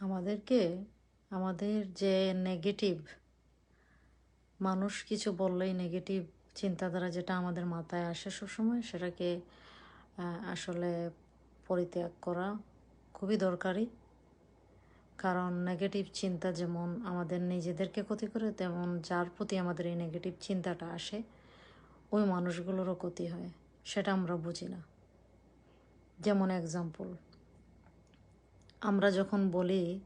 আমাদেরকে, আমাদের যে নেগেটিভ মানুষ কিছু বললেই নেগেটিভ চিন্তাধারা যেটা আমাদের মাথায় আসে সবসময়, সেটাকে আসলে পরিত্যাগ করা খুবই দরকারি। কারণ নেগেটিভ চিন্তা যেমন আমাদের নিজেদেরকে ক্ষতি করে, তেমন যার প্রতি আমাদের এই নেগেটিভ চিন্তাটা আসে, ওই মানুষগুলোরও ক্ষতি হয়, সেটা আমরা বুঝি না। যেমন এক্সাম্পল আমরা যখন বলি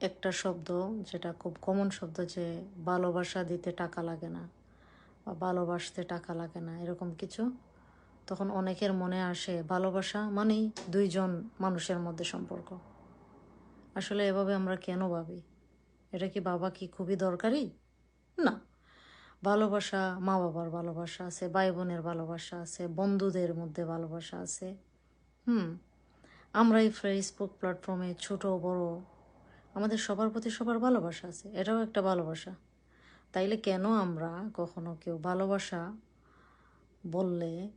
একটা শব্দ, যেটা খুব কমন শব্দ যে ভালোবাসা দিতে টাকা লাগে না বা ভালোবাসতে টাকা লাগে না, এরকম কিছু, তখন অনেকের মনে আসে ভালোবাসা মানেই দুইজন মানুষের মধ্যে সম্পর্ক। আসলে এভাবে আমরা কেন ভাবি? এটা কি বাবা কি খুবই দরকারি? না। ভালোবাসা মা বাবার ভালোবাসা আছে ভাই বোনের ভালোবাসা আছে, বন্ধুদের মধ্যে ভালোবাসা আছে। হুম। আমরা এই ফেসবুক প্ল্যাটফর্মে ছোট, বড়, আমাদের সবার প্রতি সবার ভালোবাসা আছে, এটাও একটা ভালোবাসা। তাইলে কেন আমরা কখনো কেউ ভালোবাসা বললে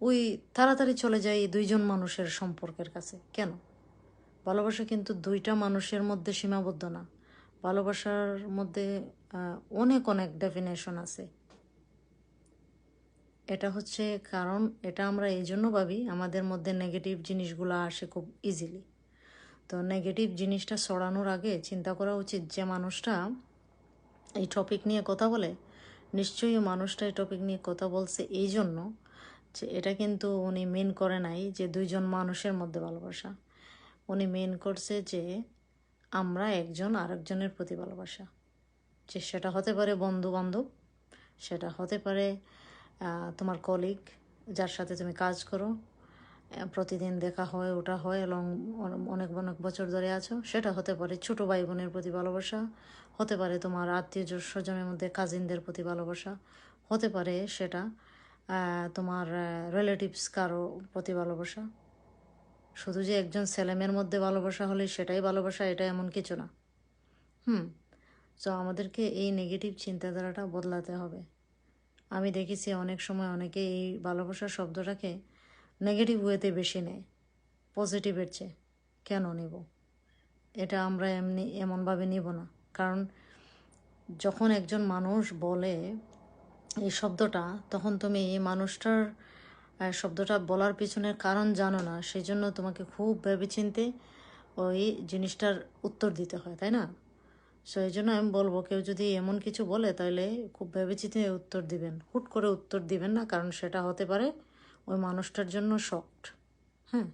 ওই তাড়াতাড়ি চলে যাই দুইজন মানুষের সম্পর্কের কাছে? কেন? ভালোবাসা কিন্তু দুইটা মানুষের মধ্যে সীমাবদ্ধ না। ভালোবাসার মধ্যে অনেক অনেক ডেফিনেশন আছে। এটা হচ্ছে কারণ এটা আমরা এই জন্য ভাবি, আমাদের মধ্যে নেগেটিভ জিনিসগুলো আসে খুব ইজিলি তো নেগেটিভ জিনিসটা সরানোর আগে চিন্তা করা উচিত যে মানুষটা এই টপিক নিয়ে কথা বলে, নিশ্চয়ই মানুষটা এই টপিক নিয়ে কথা বলছে এই জন্য যে এটা কিন্তু উনি মেন করে নাই যে দুইজন মানুষের মধ্যে ভালোবাসা। উনি মেন করছে যে আমরা একজন আরেকজনের প্রতি ভালোবাসা। যে সেটা হতে পারে বন্ধু বান্ধব সেটা হতে পারে তোমার কলিগ যার সাথে তুমি কাজ করো প্রতিদিন দেখা হয়, ওটা হয় এবং অনেক অনেক বছর ধরে আছো, সেটা হতে পারে ছোট ভাই বোনের প্রতি ভালোবাসা, হতে পারে তোমার আত্মীয় স্বজনের মধ্যে কাজিনদের প্রতি ভালোবাসা, হতে পারে সেটা তোমার রিলেটিভস কারও প্রতি ভালোবাসা। শুধু যে একজন ছেলেমেয়ের মধ্যে ভালোবাসা হলে সেটাই ভালোবাসা, এটা এমন কিছু না। হুম তো আমাদেরকে এই নেগেটিভ চিন্তাধারাটা বদলাতে হবে। আমি দেখেছি অনেক সময় অনেকে এই ভালোবাসার শব্দটাকে নেগেটিভ ওয়েতে বেশি নেয় পজিটিভের চেয়ে। কেন নেব? এটা আমরা এমনি এমনভাবে নিব না। কারণ যখন একজন মানুষ বলে এই শব্দটা, তখন তুমি এই মানুষটার শব্দটা বলার পিছনের কারণ জানো না। সেই জন্য তোমাকে খুব ভেবেচিন্তে ওই জিনিসটার উত্তর দিতে হয়, তাই না? সো এই জন্য আমি বলব, কেউ যদি এমন কিছু বলে তাহলে খুব ভেবেচিতে উত্তর দিবেন। হুট করে উত্তর দিবেন না, কারণ সেটা হতে পারে ওই মানুষটার জন্য শক্ট। হ্যাঁ?